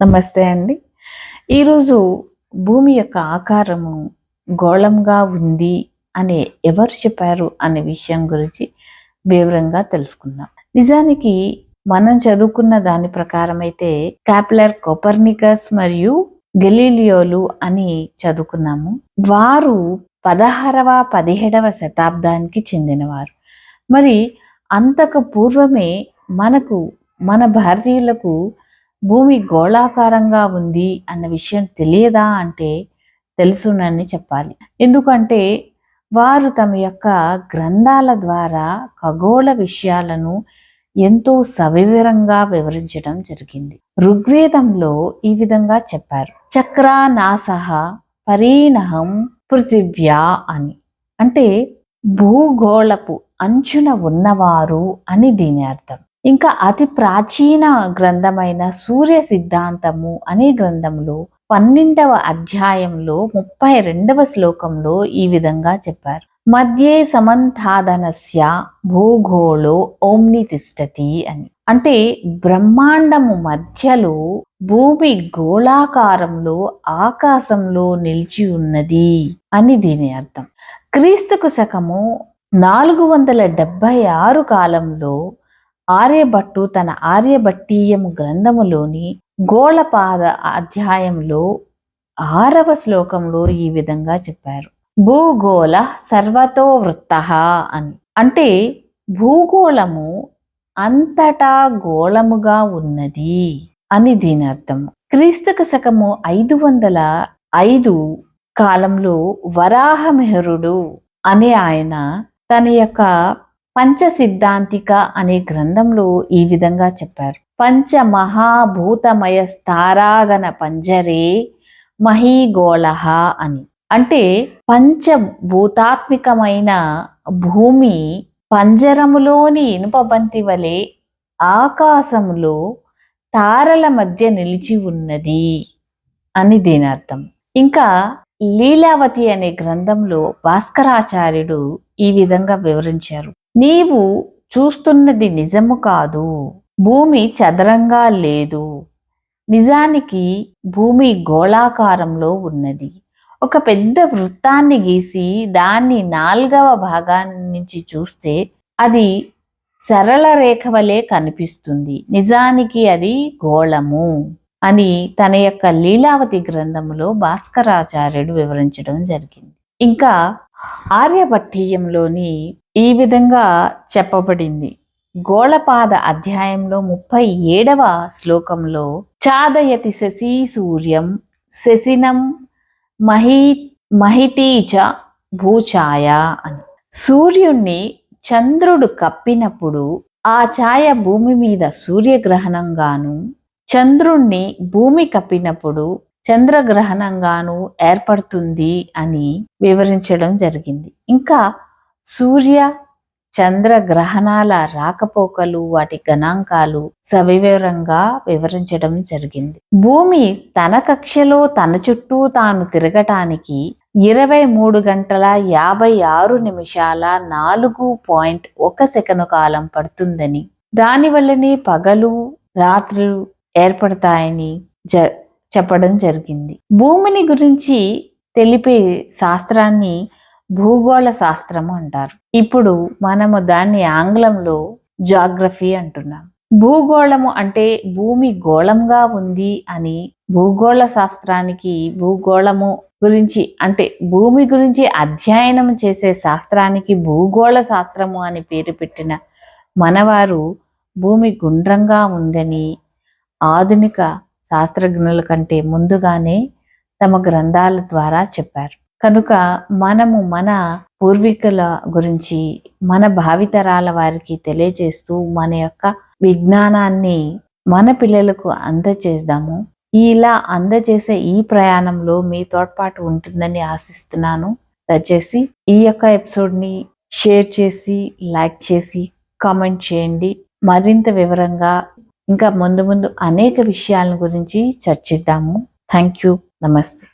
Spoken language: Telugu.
నమస్తే అండి. ఈరోజు భూమి యొక్క ఆకారము గోళంగా ఉంది అని ఎవరు చెప్పారు అనే విషయం గురించి వివరంగా తెలుసుకుందాం. నిజానికి మనం చదువుకున్న దాని ప్రకారం అయితే క్యాప్లర్ కోపర్నికస్ మరియు గెలీలియోలు అని చదువుకున్నాము. వారు పదహారవ పదిహేడవ శతాబ్దానికి చెందినవారు. మరి అంతకు పూర్వమే మనకు మన భారతీయులకు భూమి గోళాకారంగా ఉంది అన్న విషయం తెలియదా అంటే తెలుసునని చెప్పాలి. ఎందుకంటే వారు తమ యొక్క గ్రంథాల ద్వారా ఖగోళ విషయాలను ఎంతో సవివరంగా వివరించడం జరిగింది. ఋగ్వేదంలో ఈ విధంగా చెప్పారు. చక్రా నాసహ పరీణహం పృథివ్యా అని. అంటే భూగోళపు అంచున ఉన్నవారు అని దీని అర్థం. ఇంకా అతి ప్రాచీన గ్రంథమైన సూర్య సిద్ధాంతము అనే గ్రంథంలో పన్నెండవ అధ్యాయంలో ముప్పై రెండవ శ్లోకంలో ఈ విధంగా చెప్పారు. మధ్యే సమంతాదనస్య భూగోళో ఓమ్ని తిష్టతి అని. అంటే బ్రహ్మాండము మధ్యలో భూమి గోళాకారంలో ఆకాశంలో నిలిచి ఉన్నది అని దీని అర్థం. క్రీస్తుకు శకము నాలుగు వందల డెబ్బై ఆరు కాలంలో ఆర్యభట్టు తన ఆర్యభట్టీయము గ్రంథములోని గోళపాద అధ్యాయంలో ఆరవ శ్లోకంలో ఈ విధంగా చెప్పారు. భూగోళ సర్వతో వృత్త అని. అంటే భూగోళము అంతటా గోళముగా ఉన్నది అని దీని అర్థం క్రీస్తుక శకము ఐదు వందల ఐదు కాలంలో వరాహమెహరుడు అనే ఆయన తన యొక్క పంచ సిద్ధాంతిక అనే గ్రంథంలో ఈ విధంగా చెప్పారు. పంచ మహాభూతమయ స్థారాగణ పంజరే మహీగోళ అని. అంటే పంచభూతాత్మికమైన భూమి పంజరములోని ఇనుపబంతి వలె ఆకాశంలో తారల మధ్య నిలిచి ఉన్నది అని దీని అర్థం. ఇంకా లీలావతి అనే గ్రంథంలో భాస్కరాచార్యుడు ఈ విధంగా వివరించారు. నీవు చూస్తున్నది నిజము కాదు. భూమి చదరంగా లేదు. నిజానికి భూమి గోళాకారంలో ఉన్నది. ఒక పెద్ద వృత్తాన్ని గీసి దాన్ని నాలుగవ భాగాన్ని నుంచి చూస్తే అది సరళ రేఖ వలె కనిపిస్తుంది. నిజానికి అది గోళము అని తన యొక్క లీలావతి గ్రంథములో భాస్కరాచార్యుడు వివరించడం జరిగింది. ఇంకా ఆర్యభట్టీయంలోని ఈ విధంగా చెప్పబడింది. గోళపాద అధ్యాయంలో ముప్పై ఏడవ శ్లోకంలో చాదయతి శశి సూర్యం శశినం మహి మహితీచ భూఛాయ అని. సూర్యుణ్ణి చంద్రుడు కప్పినప్పుడు ఆ ఛాయ భూమి మీద సూర్యగ్రహణంగాను చంద్రుణ్ణి భూమి కప్పినప్పుడు చంద్రగ్రహణంగాను ఏర్పడుతుంది అని వివరించడం జరిగింది. ఇంకా సూర్య చంద్ర గ్రహణాల రాకపోకలు వాటి గణాంకాలు సవివరంగా వివరించడం జరిగింది. భూమి తన కక్షలో తన చుట్టూ తాను తిరగటానికి ఇరవై మూడు గంటల యాభై ఆరు నిమిషాల నాలుగు పాయింట్ ఒక సెకను కాలం పడుతుందని దానివల్లనే పగలు రాత్రులు ఏర్పడతాయని జ చెప్పడం జరిగింది. భూమిని గురించి తెలిపే శాస్త్రాన్ని భూగోళ శాస్త్రము అంటారు. ఇప్పుడు మనము దాన్ని ఆంగ్లంలో జాగ్రఫీ అంటున్నాం. భూగోళము అంటే భూమి గోళంగా ఉంది అని భూగోళ శాస్త్రానికి భూగోళము గురించి అంటే భూమి గురించి అధ్యయనం చేసే శాస్త్రానికి భూగోళ శాస్త్రము అని పేరు పెట్టిన మనవారు భూమి గుండ్రంగా ఉందని ఆధునిక శాస్త్రజ్ఞుల కంటే ముందుగానే తమ గ్రంథాల ద్వారా చెప్పారు. కనుక మనము మన పూర్వీకుల గురించి మన భావితరాల వారికి తెలియజేస్తూ మన యొక్క విజ్ఞానాన్ని మన పిల్లలకు అందచేద్దాము ఇలా అందజేసే ఈ ప్రయాణంలో మీ తోడ్పాటు ఉంటుందని ఆశిస్తున్నాను. దయచేసి ఈ యొక్క ఎపిసోడ్ని షేర్ చేసి లైక్ చేసి కామెంట్ చేయండి. మరింత వివరంగా ఇంకా ముందు ముందు అనేక విషయాల గురించి చర్చిద్దాము. Thank you. నమస్తే.